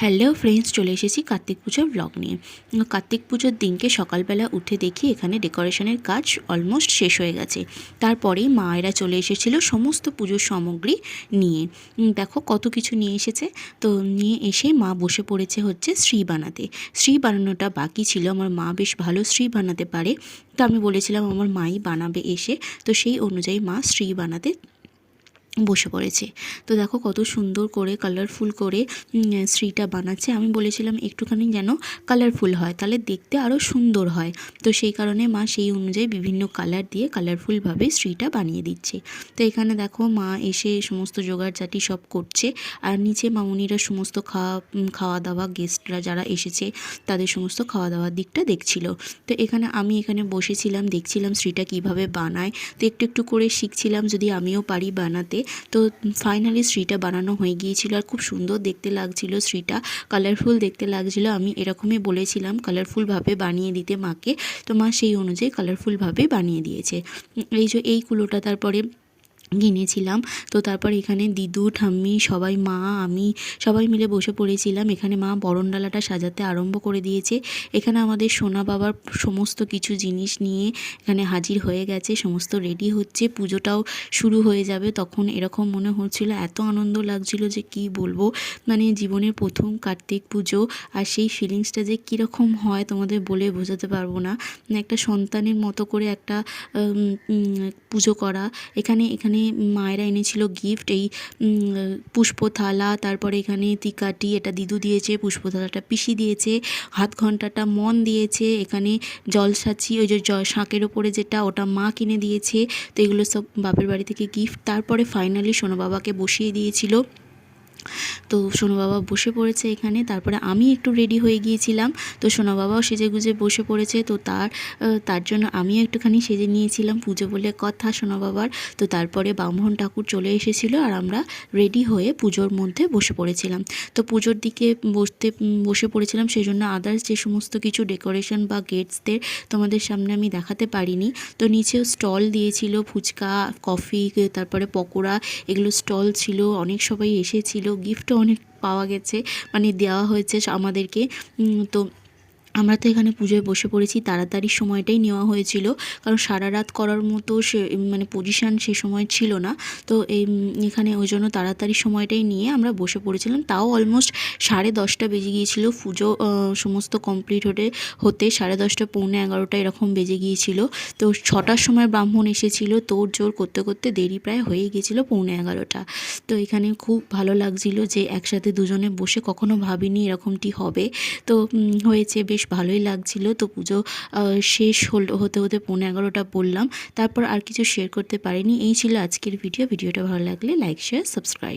Hello friends চলে এসেছি কার্তিক পুজোর ব্লগ নিয়ে। কার্তিক পুজোর দিনকে সকালবেলা উঠে দেখি এখানে ডেকোরেশনের কাজ অলমোস্ট শেষ হয়ে গেছে। তারপরেই মায়েরা চলে এসেছিল সমস্ত পুজোর সামগ্রী নিয়ে। দেখো কত কিছু নিয়ে এসেছে। তো নিয়ে এসে মা বসে পড়েছে হচ্ছে শ্রী বানাতে। শ্রী বানানোটা বাকি ছিল, আমার মা বেশ ভালো শ্রী বানাতে পারে। তো আমি বলেছিলাম, আমার মাই বানাবে এসে। তো সেই অনুযায়ী মা শ্রী বানাতে বসে পড়েছে। তো দেখো কত সুন্দর করে কালারফুল করে শ্রীটা বানাচ্ছে। আমি বলেছিলাম একটুখানি যেন কালারফুল হয়, তাহলে দেখতে আরও সুন্দর হয়। তো সেই কারণে মা সেই অনুযায়ী বিভিন্ন কালার দিয়ে কালারফুলভাবে শ্রীটা বানিয়ে দিচ্ছে। তো এখানে দেখো মা এসে সমস্ত জোগাড়জাটি সব করছে, আর নিচে মামুনিরা সমস্ত খাওয়া খাওয়া দাওয়া গেস্টরা যারা এসেছে, তাদের সমস্ত খাওয়া দাওয়ার দিকটা দেখছিল। তো এখানে আমি এখানে বসেছিলাম, দেখছিলাম শ্রীটা কীভাবে বানায়। তো একটু একটু করে শিখছিলাম যদি আমিও পারি বানাতে। তো ফাইনালি শ্রীটা বানানো হয়ে গিয়েছিল আর খুব সুন্দর দেখতে লাগছিল শ্রীটা। কালারফুল দেখতে লাগছিল, আমি এরকমই বলেছিলাম কালারফুলভাবে বানিয়ে দিতে মাকে। তো মা সেই অনুযায়ী কালারফুলভাবে বানিয়ে দিয়েছে। এই যে এই কুলোটা তারপরে কিনেছিলাম তো তারপর এখানে দিদু, ঠাম্মি, সবাই মা, আমি সবাই মিলে বসে পড়েছিলাম। এখানে মা বরণডালাটা সাজাতে আরম্ভ করে দিয়েছে। এখানে আমাদের সোনা বাবার সমস্ত কিছু জিনিস নিয়ে এখানে হাজির হয়ে গেছে। সমস্ত রেডি হচ্ছে। পুজোটাও শুরু হয়ে যাবে। তখন এরকম মনে হচ্ছিল, এত আনন্দ লাগছিল যে কি বলব? মানে জীবনের প্রথম কার্তিক পুজো আর সেই ফিলিংসটা যে কীরকম হয় তোমাদের বলে বোঝাতে পারব না। মানে একটা সন্তানের মতো করে একটা পুজো করা। এখানে এখানে মায়েরা এনেছিল গিফট এই পুষ্পথালা পুষ্প থালা তারপরে এখানে তিকাটি, এটা দিদু দিয়েছে, পুষ্পথালাটা পিসি দিয়েছে, হাত ঘন্টাটা মন দিয়েছে, এখানে জলসাচি ওই যে শাঁকের ওপরে যেটা, ওটা মা কিনে দিয়েছে, তো এগুলো সব বাপের বাড়ি থেকে গিফট তারপরে ফাইনালি সোনো বাবাকে বসিয়ে দিয়েছিল। তো সোনু বাবা বসে পড়েছে এখানে, তারপরে আমি একটু রেডি হয়ে গিয়েছিলাম। তো সোনা বাবাও সেজে গুজে বসে পড়েছে, তো তার তার জন্য আমিও একটুখানি সেজে নিয়েছিলাম পুজো বলে কথা সোনা বাবার। তো তারপরে ব্রাহ্মণ ঠাকুর চলে এসেছিল আর আমরা রেডি হয়ে পুজোর মধ্যে বসে পড়েছিলাম। তো পুজোর দিকে বসতে বসে পড়েছিলাম সেই জন্য আদার্স যে সমস্ত কিছু ডেকোরেশন বা গেটসদের তোমাদের সামনে আমি দেখাতে পারিনি। তো নিচেও স্টল দিয়েছিল, ফুচকা কফি তারপরে পকোড়া, এগুলো স্টল ছিল, অনেক সবাই এসেছিল গিফটও অনেক পাওয়া গেছে মানে দেওয়া হয়েছে আমাদেরকে। তো আমরা তো এখানে পুজোয় বসে পড়েছি, তাড়াতাড়ি সময়টাই নেওয়া হয়েছিল। কারণ সারা রাত করার মতো সে মানে পজিশান সে সময় ছিল না। তো এই, এখানে ওই জন্য তাড়াতাড়ি সময়টাই নিয়ে আমরা বসে পড়েছিলাম। তাও অলমোস্ট সাড়ে দশটা বেজে গিয়েছিল। পুজো সমস্ত কমপ্লিট হতে হতে সাড়ে দশটা, পৌনে এগারোটা এরকম বেজে গিয়েছিল। তো ছটার সময় ব্রাহ্মণ এসেছিল। তোড় জোর করতে করতে দেরি প্রায় হয়ে গিয়েছিল পৌনে এগারোটা। তো এখানে খুব ভালো লাগছিল যে একসাথে দুজনে বসে কখনো ভাবিনি এরকমটি হবে। তো হয়েছে বেশ ভালোই লাগছিল। তো পুজো শেষ হল, হতে হতে পৌনে এগারোটা বললাম। তারপর আর কিছু শেয়ার করতে পারিনি। এই ছিল আজকের ভিডিও ভিডিওটা ভালো লাগলে লাইক শেয়ার সাবস্ক্রাইব